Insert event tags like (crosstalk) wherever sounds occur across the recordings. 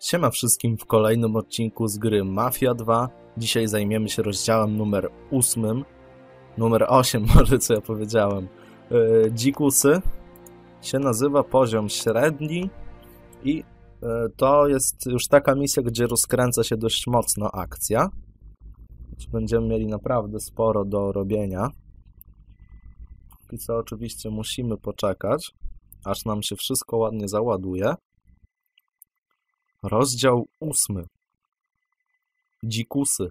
Siema wszystkim w kolejnym odcinku z gry Mafia 2. Dzisiaj zajmiemy się rozdziałem numer 8. Numer 8, (laughs) może co ja powiedziałem. Yy, dzikusy się nazywa poziom średni i yy, to jest już taka misja, gdzie rozkręca się dość mocno akcja. Będziemy mieli naprawdę sporo do robienia. I co oczywiście musimy poczekać, aż nam się wszystko ładnie załaduje. Rozdział ósmy. Dzikusy.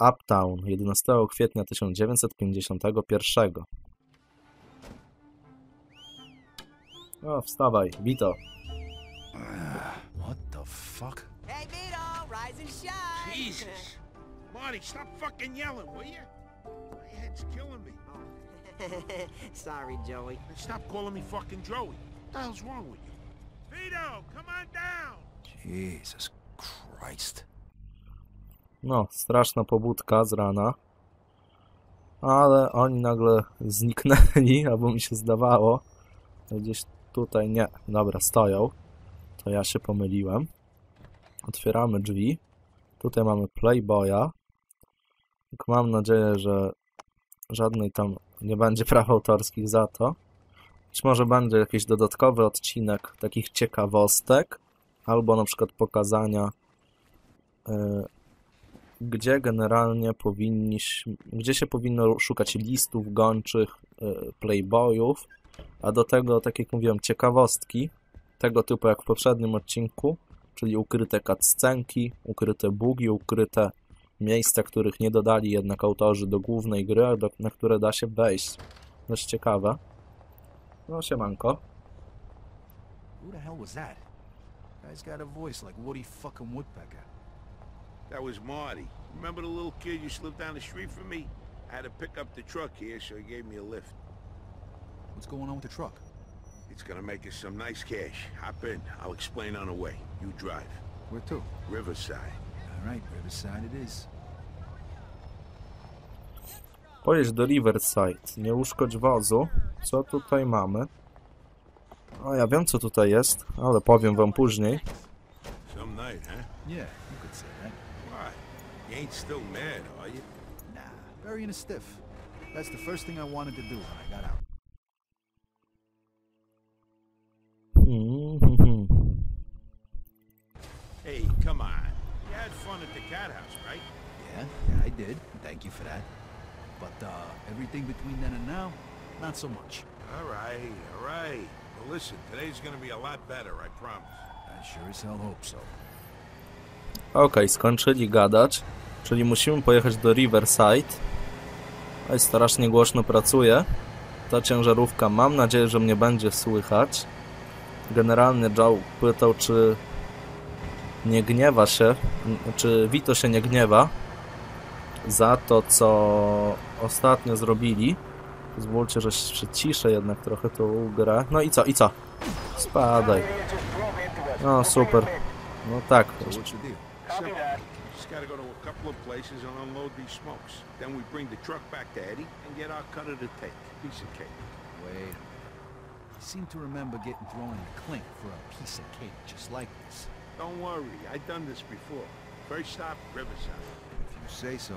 Uptown, 11 kwietnia 1951. O, wstawaj, Vito. What the fuck? Hey, Vito, rise and shine. Jesus. Marty, stop fucking yelling, will you? My head's killing me. (laughs) Sorry, Joey. Stop calling me fucking Joey. What the hell's wrong with you? Vito, come on down. Jesus Christ. No, straszna pobudka z rana. Ale oni nagle zniknęli, (laughs) albo mi się zdawało. Gdzieś tutaj, nie, dobra, stoją. To ja się pomyliłem. Otwieramy drzwi. Tutaj mamy Playboya. Tak mam nadzieję, że żadnej tam nie będzie praw autorskich za to. Być może będzie jakiś dodatkowy odcinek takich ciekawostek, albo na przykład pokazania, yy, gdzie generalnie powinniśmy, gdzie się powinno szukać listów gończych yy, playboyów, a do tego, tak jak mówiłem, ciekawostki, tego typu jak w poprzednim odcinku, czyli ukryte cutscenki, ukryte bugi, ukryte miejsca, których nie dodali jednak autorzy do głównej gry, do, na które da się wejść. Dość ciekawe. No, siemanko. Who the hell was that? Guy's got a voice like Woody fucking Woodpecker. That was Marty. Remember the little kid you slipped down the street from me? I had to pick up the truck here, so he gave me a lift. What's going on with the truck? It's gonna make us some nice cash. Hop in. I'll explain on the way. You drive. Where to? Riverside. All right, Riverside it is. Pojedź do Riverside. Nie uszkodź wozu. Co tutaj mamy? O, ja wiem co tutaj jest, ale powiem wam później. (laughs) Hey, come on. You had fun at the cat house, right? Yeah, yeah, I did. Thank you for that. But uh, everything between then and now, not so much. All right, all right. Well, listen, today's gonna be a lot better, I promise. I sure as hell hope so. Okej, skończyli gadać, czyli musimy pojechać do Riverside. Oj, strasznie głośno pracuje. Ta ciężarówka, mam nadzieję, że mnie będzie słychać. Generalnie Joe pytał, czy nie gniewa się, czy Vito się nie gniewa za to, co ostatnio zrobili. Pozwólcie, że przyciszę jednak trochę tą grę. No i co, i co? Spadaj. No, super. No tak, gotta go to a couple of places and unload these smokes. Then we bring the truck back to Eddie and get our cut of the take. Piece of cake. Wait. I seem to remember getting thrown in the clink for a piece of cake just like this. Don't worry, I've done this before. First stop, Riverside. Say so.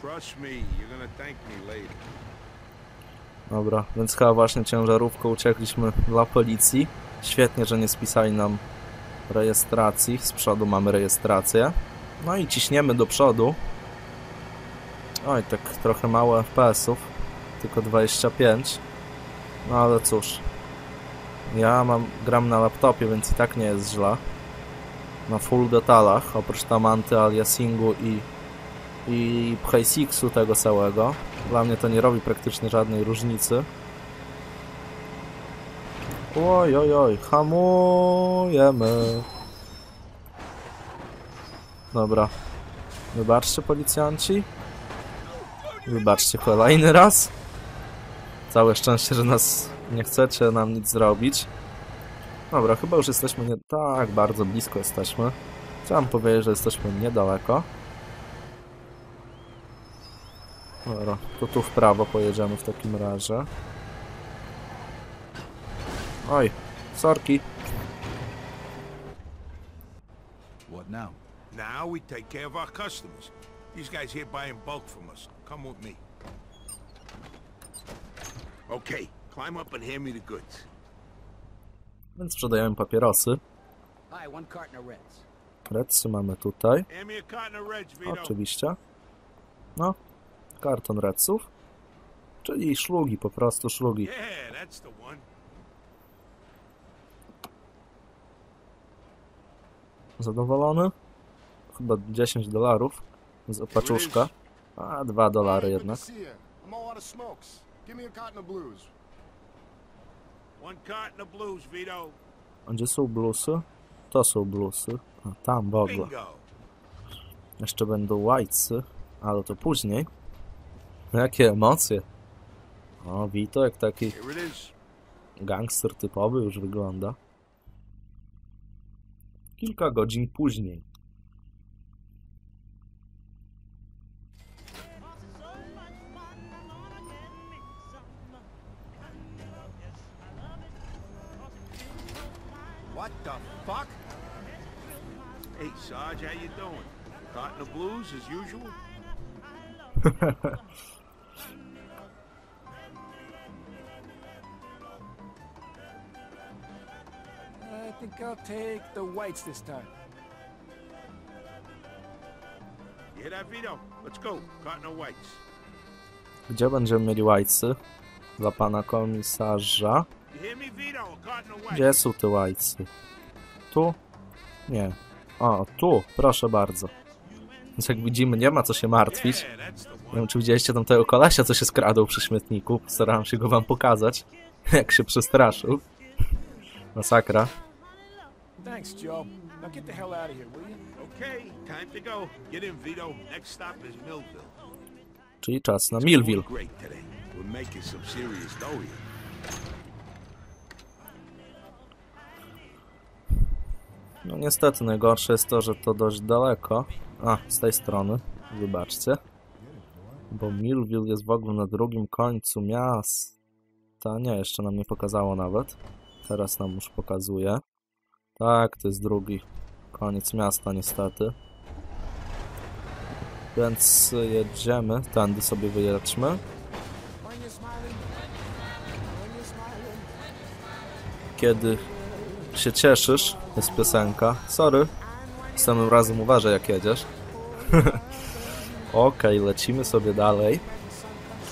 Trust me, you're gonna thank me later. Dobra, więc chyba właśnie ciężarówką uciekliśmy dla policji. Świetnie, że nie spisali nam rejestracji. Z przodu mamy rejestrację. No i ciśniemy do przodu. Oj, tak trochę mało FPS-ów. Tylko 25. No ale cóż. Ja mam, gram na laptopie, więc i tak nie jest źle. Na full detalach, oprócz tam anty-aliasingu i i Phase'u tego całego. Dla mnie to nie robi praktycznie żadnej różnicy. Oj, oj, oj, hamujemy. Dobra. Wybaczcie, policjanci. Wybaczcie kolejny raz. Całe szczęście, że nas nie chcecie nam nic zrobić. Dobra, chyba już jesteśmy nie tak bardzo blisko jesteśmy. Chciałem powiedzieć, że jesteśmy niedaleko. Dobra, to tu w prawo pojedziemy w takim razie. Oj, sorki. What now? Now we take care of our customers. These guys here buy in bulk from us. Come with me. Okay, climb up and hand me the goods. Więc sprzedajemy papierosy. Hi, one carton of Reds. Redsy mamy tutaj. Oczywiście. No, karton Redsów. Czyli szlugi, po prostu szlugi. Zadowolony? Chyba 10 dolarów za paczuszka. A, 2 dolary jednak. A gdzie są bluesy? To są bluesy. A tam w ogóle. Jeszcze będą whitesy, ale to później. Jakie emocje. O, Vito jak taki gangster typowy już wygląda. Kilka godzin później. What the fuck? Hey, Sarge, how you doing? Carton of blues as usual? (laughs) think I'll take the whites this time. You hear that, Vito? Let's go. Whites. Gdzie będziemy mieli whitesy? Dla pana komisarza. Gdzie są te whitesy? Tu? Nie. O, tu, proszę bardzo. Więc jak widzimy, nie ma co się martwić. Nie wiem, czy widzieliście tam tego kolesia, co się skradał przy śmietniku. Starałem się go wam pokazać, (laughs) jak się przestraszył. Masakra. Thanks, Joe. Now get the hell out of here, will you? Okay, time to go. Get in, Vito. Next stop is Millville. Czyli czas na Millville. Great today. We're making some serious dough here. No niestety, najgorsze jest to, że to dość daleko. A, z tej strony. Wybaczcie. Bo Millville jest w ogóle na drugim końcu miasta. Nie, jeszcze nam nie pokazało nawet. Teraz nam już pokazuje. Tak, to jest drugi koniec miasta niestety. Więc jedziemy, tędy sobie wyjedźmy. Kiedy się cieszysz, jest piosenka. Sorry, następnym razem uważaj jak jedziesz. (laughs) Okej, lecimy sobie dalej.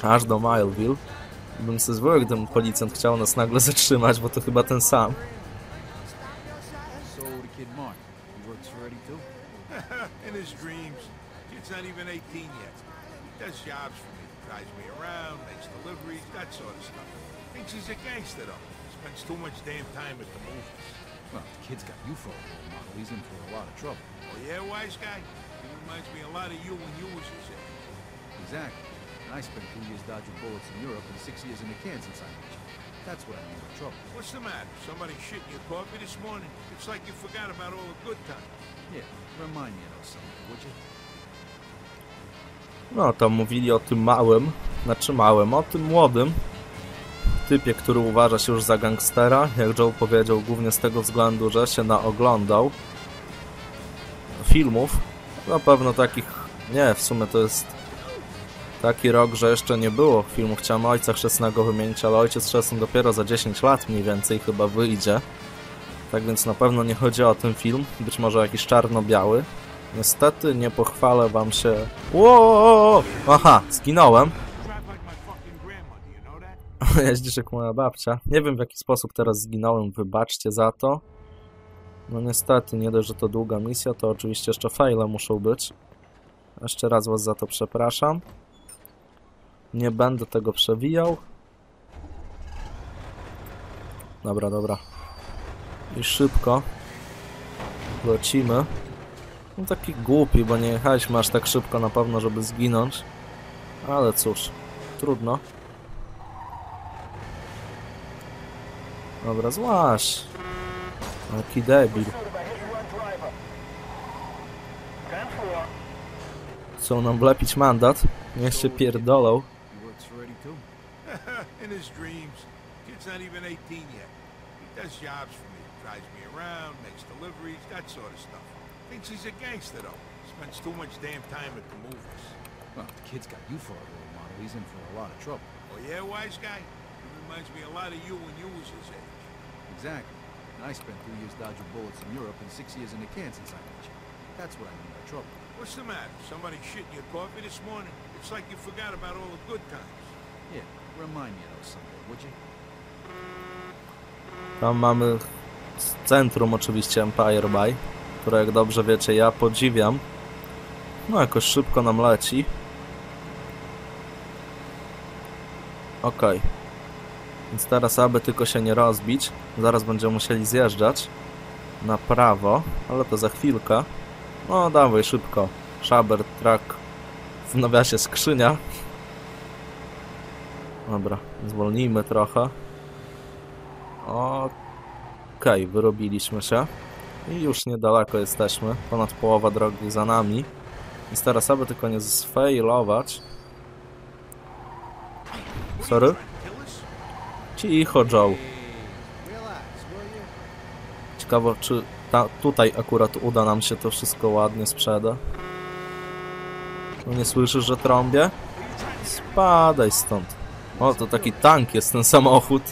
Aż do Mileville. Bym sobie zwołał, gdybym policjant chciał nas nagle zatrzymać, bo to chyba ten sam. Even 18 yet. He does jobs for me. Drives me around, makes deliveries, that sort of stuff. Thinks he's a gangster, though. Spends too much damn time at the movies. Well, the kid's got you for a role model. He's in for a lot of trouble. Oh, yeah, wise guy? He reminds me a lot of you when you was his age. Exactly. And I spent two years dodging bullets in Europe and six years in the can since I met you. That's what I mean by trouble. What's the matter? Somebody shit in your coffee this morning? It's like you forgot about all the good times. Yeah, remind me of those something, would you? No, tam mówili o tym małym, znaczy małym, o tym młodym typie, który uważa się już za gangstera. Jak Joe powiedział, głównie z tego względu, że się naoglądał filmów. Na pewno takich, nie, w sumie to jest taki rok, że jeszcze nie było filmu. Chciałem Ojca Chrzestnego wymienić, ale Ojciec Chrzestny dopiero za 10 lat mniej więcej chyba wyjdzie. Tak więc na pewno nie chodzi o ten film, być może jakiś czarno-biały. Niestety nie pochwalę wam się. Ło! Aha, zginąłem. (laughs) Jeździsz jak moja babcia. Nie wiem w jaki sposób teraz zginąłem, wybaczcie za to. No niestety, nie dość, że to długa misja, to oczywiście jeszcze faile muszą być. Jeszcze raz was za to przepraszam. Nie będę tego przewijał. Dobra, dobra. I szybko. Lecimy. No taki głupi, bo nie jechaliśmy aż tak szybko na pewno, żeby zginąć. Ale cóż, trudno. Dobra, złaś. Jaki debil. Chcą nam wlepić mandat. Niech się pierdolą. He works for Eddie too? In his dreams. Kid's not even 18 yet. He does jobs for me. Drives me around, makes deliveries, that sort of stuff. Thinks he's a gangster, though. Spends too much damn time at the movies. Well, the kid's got you for a role model. He's in for a lot of trouble. Oh, yeah, wise guy? He reminds me a lot of you when you was his age. Exactly. And I spent three years dodging bullets in Europe and six years in the can since I met you. That's what I mean by trouble. What's the matter? Somebody shit in your coffee this morning? It's like you forgot about all the good times. Yeah, remind me of those someday, would you? Tam mamy z centrum oczywiście Empire Bay, które jak dobrze wiecie ja podziwiam. No jakoś szybko nam leci. Okej. Więc teraz aby tylko się nie rozbić, zaraz będziemy musieli zjeżdżać na prawo, ale to za chwilkę. No dawaj szybko. Szaber, track, w nawiasie skrzynia. Dobra, zwolnijmy trochę. Okej, wyrobiliśmy się. I już niedaleko jesteśmy. Ponad połowa drogi za nami. Więc teraz aby tylko nie sfailować. Sorry? Cicho, Joe. Ciekawe, czy ta, tutaj akurat uda nam się to wszystko ładnie sprzeda. No nie słyszysz, że trąbię? Spadaj stąd. O, to taki tank jest ten samochód.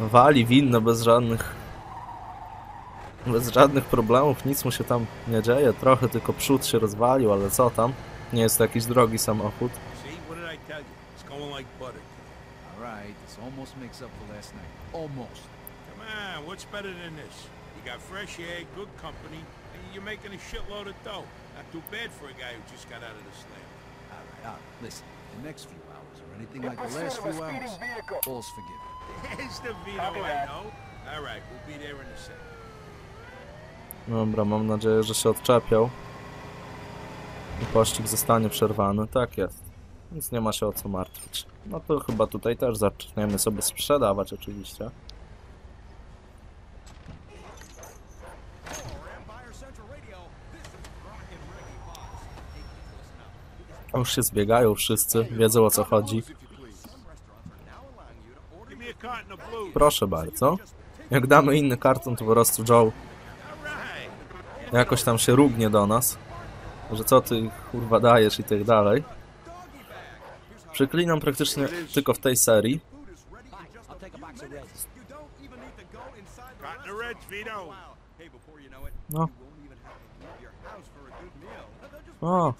Wali winno bez żadnych... Bez żadnych problemów, nic mu się tam nie dzieje. Trochę tylko przód się rozwalił, ale co tam? Nie jest to jakiś drogi samochód. See, what did I tell you? It's going like butter. All right, this almost makes up for last night. Almost. Come on, what's better than this? You got fresh air, good company, and you're making a shitload of dough. Not too bad for a guy who just got out of the slam. All right, all right. Listen, the next few hours or anything like the pursuit last few hours, all's forgiven. (laughs) There's the Copy I know. All right, we'll be there in a second. Dobra, mam nadzieję, że się odczepiał. I pościg zostanie przerwany. Tak jest. Więc nie ma się o co martwić. No to chyba tutaj też zaczniemy sobie sprzedawać oczywiście. Już się zbiegają wszyscy, wiedzą o co chodzi. Proszę bardzo. Jak damy inny karton, to po prostu Joe. Jakoś tam się rugnie do nas. Że co ty kurwa dajesz i tak dalej. Przyklinam praktycznie tylko w tej serii. No. O,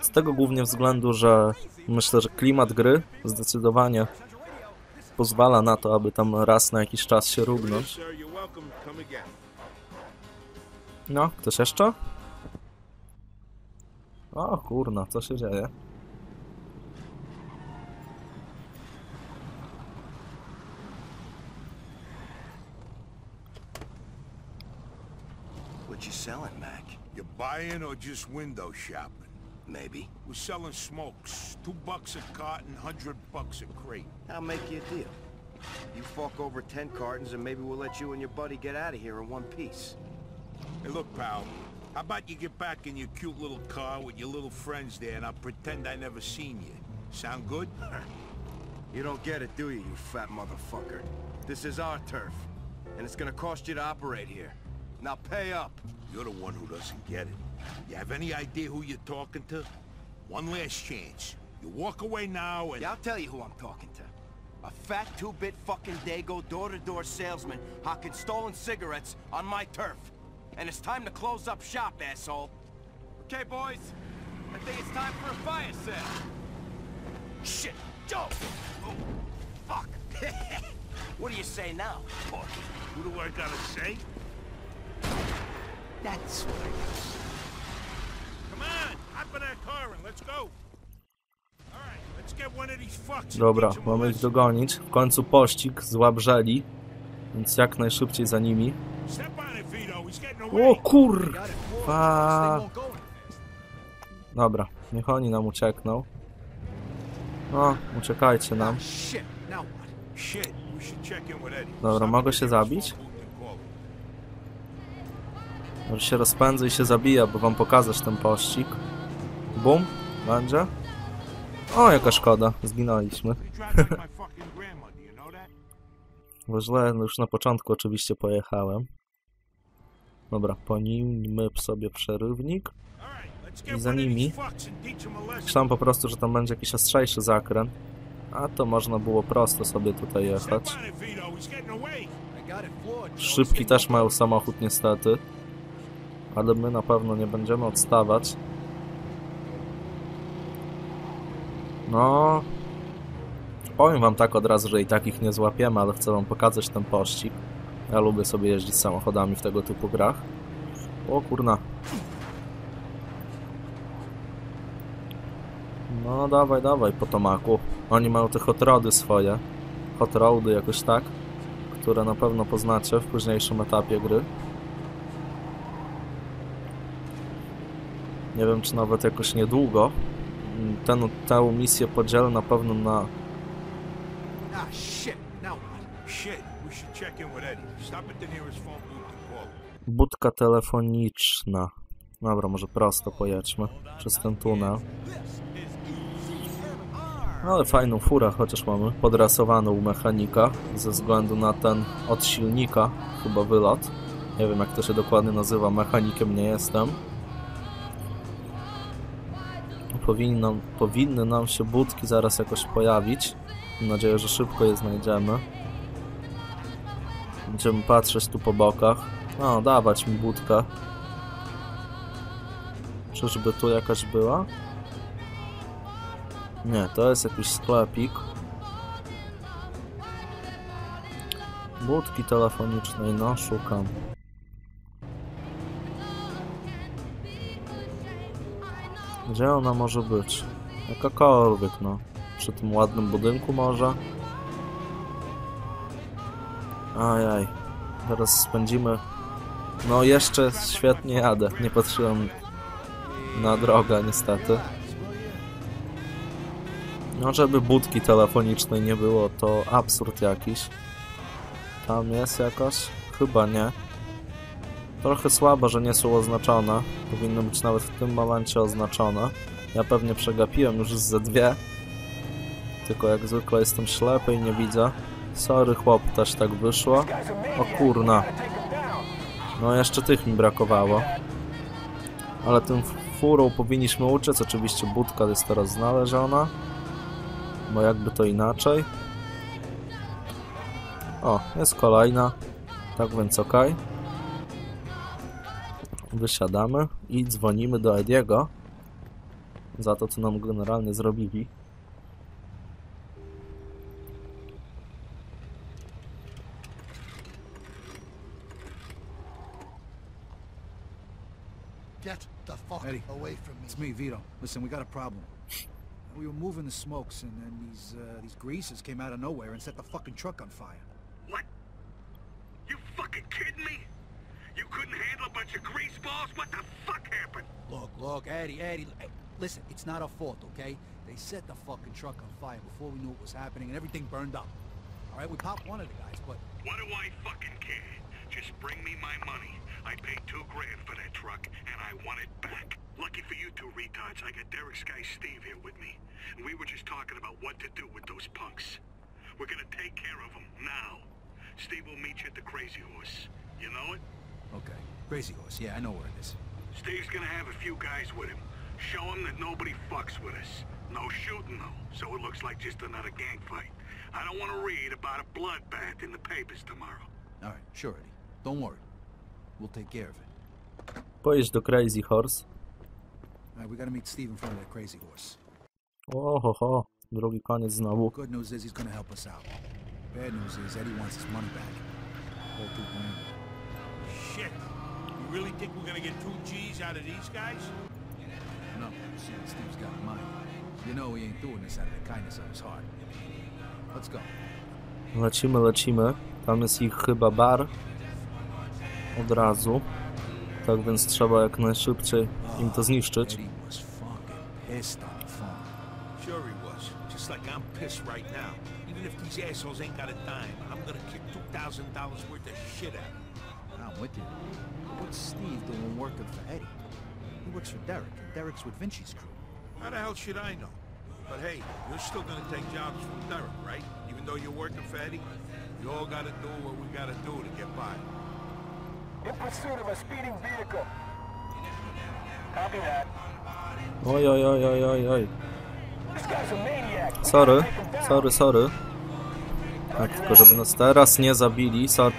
z tego głównie względu, że myślę, że klimat gry zdecydowanie Central Radio, this is pozwala na to, aby tam raz na jakiś czas się again. No, ktoś jeszcze? O kurna, co się dzieje? What you selling, Mac? You buying or just window shopping? Maybe. We're selling smokes. Two bucks a carton, hundred bucks a crate. I'll make you a deal. You fork over ten cartons and maybe we'll let you and your buddy get out of here in one piece. Hey, look, pal. How about you get back in your cute little car with your little friends there, and I'll pretend I never seen you. Sound good? (laughs) You don't get it, do you, you fat motherfucker? This is our turf, and it's gonna cost you to operate here. Now pay up. You're the one who doesn't get it. You have any idea who you're talking to? One last chance. You walk away now and... Yeah, I'll tell you who I'm talking to. A fat two-bit fucking Dago door-to-door salesman hawking stolen cigarettes on my turf. And it's time to close up shop, asshole. Okay, boys? I think it's time for a fire sale. Shit! Joe! Oh, fuck! (laughs) what do you say now, Porky? Who do I gotta say? That's what Come Dobra, mamy ich dogonić. W końcu pościg z Łabrzeli, więc jak najszybciej za nimi. O away. kur... Got it. Whoa, Pa. this thing won't go any faster. Dobra, niech oni nam uciekną. No, uciekajcie nam. Eddie. Dobra, mogę się zabić? Może się rozpędzę i się zabija, bo wam pokazać ten pościg. Bum, będzie. O, jaka szkoda, zginęliśmy. (laughs) Bo źle już na początku oczywiście pojechałem. Dobra, ponijmy sobie przerywnik. I za nimi. Myślałem po prostu, że tam będzie jakiś ostrzejszy zakręt. A to można było prosto sobie tutaj jechać. Szybki też mają samochód niestety. Ale my na pewno nie będziemy odstawać. No... Powiem wam tak od razu, że i takich nie złapiemy, ale chcę wam pokazać ten pościg. Ja lubię sobie jeździć samochodami w tego typu grach. O kurna. No dawaj, dawaj, potomaku. Oni mają te hot rody swoje. Hot roady jakoś tak które na pewno poznacie w późniejszym etapie gry. Nie wiem, czy nawet jakoś niedługo. Ten, tę misję podzielę na pewno na... Ah, shit. Now what? Shit, we should check in with Eddie. Stop at the nearest phone booth and call him. Budka telefoniczna. Dobra, może prosto pojedźmy przez ten tunel. Ale fajną furę chociaż mamy, podrasowaną u mechanika, ze względu na ten od silnika, chyba wylot. Nie wiem jak to się dokładnie nazywa, mechanikiem nie jestem. Powinno, powinny nam się budki zaraz jakoś pojawić. Mam nadzieję, że szybko je znajdziemy. Będziemy patrzeć tu po bokach. No, dawać mi budkę. Czyżby tu jakaś była? Nie, to jest jakiś sklepik. Budki telefonicznej, no szukam. Gdzie ona może być? Jakakolwiek, no. Przy tym ładnym budynku może? Ajaj. Teraz spędzimy... No jeszcze świetnie jadę. Nie patrzyłem na drogę niestety. No, żeby budki telefonicznej nie było, to absurd jakiś. Tam jest jakaś? Chyba nie. Trochę słabo, że nie są oznaczone. Powinny być nawet w tym momencie oznaczone. Ja pewnie przegapiłem już ze dwie. Tylko jak zwykle jestem ślepy i nie widzę. Sorry chłop, też tak wyszło. O kurna. No jeszcze tych mi brakowało. Ale tym furą powinniśmy uciec. Oczywiście budka jest teraz znaleziona. Bo jakby to inaczej. O, jest kolejna. Tak więc ok. Wysiadamy i dzwonimy do Ediego. Za to, co nam generalnie zrobili. Get the fuck Eddie, away from me. It's me, Vito. Listen, we got a problem. We were moving the smokes, and then these uh, these greasers came out of nowhere and set the fucking truck on fire. What? You fucking kidding me? You a bunch of grease balls? What the fuck happened? Look, look, Eddie, Eddie. Hey, eh, listen, it's not our fault, okay? They set the fucking truck on fire before we knew what was happening, and everything burned up. All right, we popped one of the guys, but What do I fucking care? Just bring me my money. I paid two grand for that truck, and I want it back. Lucky for you two retards, I got Derek's guy Steve here with me. And we were just talking about what to do with those punks. We're gonna take care of them now. Steve will meet you at the Crazy Horse. You know it? okay. Crazy horse, yeah, I know where it is. Steve's gonna have a few guys with him. Show him that nobody fucks with us. No shooting though, so it looks like just another gang fight. I don't want to read about a bloodbath in the papers tomorrow. All right, sure, Eddie. Don't worry. We'll take care of it. Pojedź do Crazy Horse. All right, we gotta meet Steve in front of that crazy horse. Ohoho, drugi koniec znowu. Good news is he's gonna help us out. Bad news is Eddie wants his money back. All two grand. Shit. Really think we're gonna get two G's out of these guys? No, see, Steve's got money. You know he ain't doing this out of the kindness of his heart. Let's go. Lecimy, lecimy. Tam jest ich chyba bar. Od razu. Tak więc trzeba jak najszybciej im to zniszczyć. Even if these assholes ain't got a dime, I'm gonna kick $2,000 worth of shit out of them. I'm with you. What's Steve doing working for Eddie? He works for Derek, and Derek's with Vinci's crew. How the hell should I know? But hey, you're still gonna take jobs from Derek, right? Even though you're working for Eddie? We all gotta do what we gotta do to get by. In pursuit of a speeding vehicle. Copy that. Oj, oj, oj, oj, oj, oj. This guy's a maniac. We Sorry, gotta take him down. sorry, sorry. Tak, tylko żeby nas teraz nie zabili, sorry.